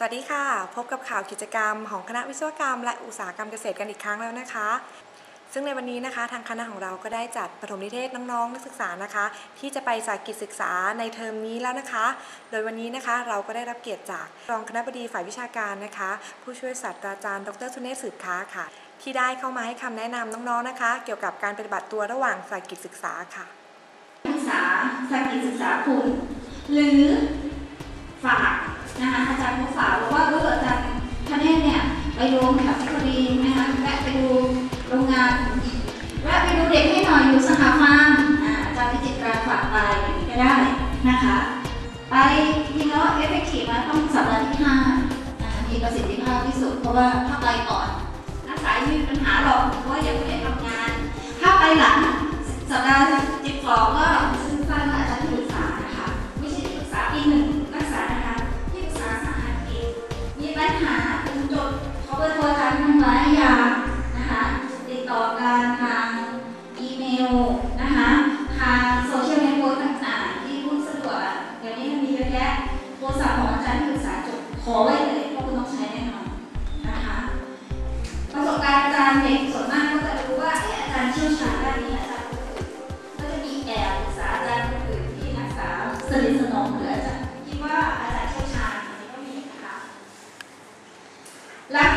สวัสดีค่ะ พบกับข่าวกิจกรรมของคณะวิศวกรรม และอุตสาหกรรมเกษตรกันอีกครั้งแล้วนะคะ ซึ่งในวันนี้นะคะ ทางคณะของเราก็ได้จัดปฐมนิเทศน้องๆนักศึกษานะคะ ที่จะไปสากิจศึกษาในเทอมนี้แล้วนะคะ โดยวันนี้นะคะเราก็ได้รับเกียรติจากรองคณะบดีฝ่ายวิชาการนะคะ ผู้ช่วยศาสตราจารย์ ดรสุเนศสืบค้าค่ะ ที่ได้เข้ามาให้คำแนะนำน้องๆนะคะ เกี่ยวกับการปฏิบัติตัวระหว่างสากิจศึกษาค่ะศึกษาสากิจศึกษาคุณหรือฝาก นะคะอาจารย์ผู้ฝากบอกว่าเอออาจารย์คเนศเนี่ยไปดูแถวที่พอดีนะคะแวะไปดูโรงงานแวะไปดูเด็กให้หน่อยอยู่สหฟาร์มอาจารย์พิจิตราฝากไปก็ได้นะคะ ไปจริงแล้วเอฟเฟกตีฟมาต้องสัปดาห์ที่ห้ามีประสิทธิภาพที่สุดเพราะว่าถ้าไปก่อนนักศึกษาไม่มีปัญหาหรอก ไว้เลยเพราะคุณต้องใช้แน่นอนนะคะประสบการณ์อาจารย์เองส่วนมากก็จะรู้ว่าอาจารย์เชี่ยวชาญด้านนี้อาจารย์ก็จะมีแอบปรึษาอาจารย์คนอื่นที่นักศึกษาสนิทสนมหรืออาจารย์คิดว่าอาจารย์เชี่ยวชาญอย่างนี้ก็มีนะคะหลัก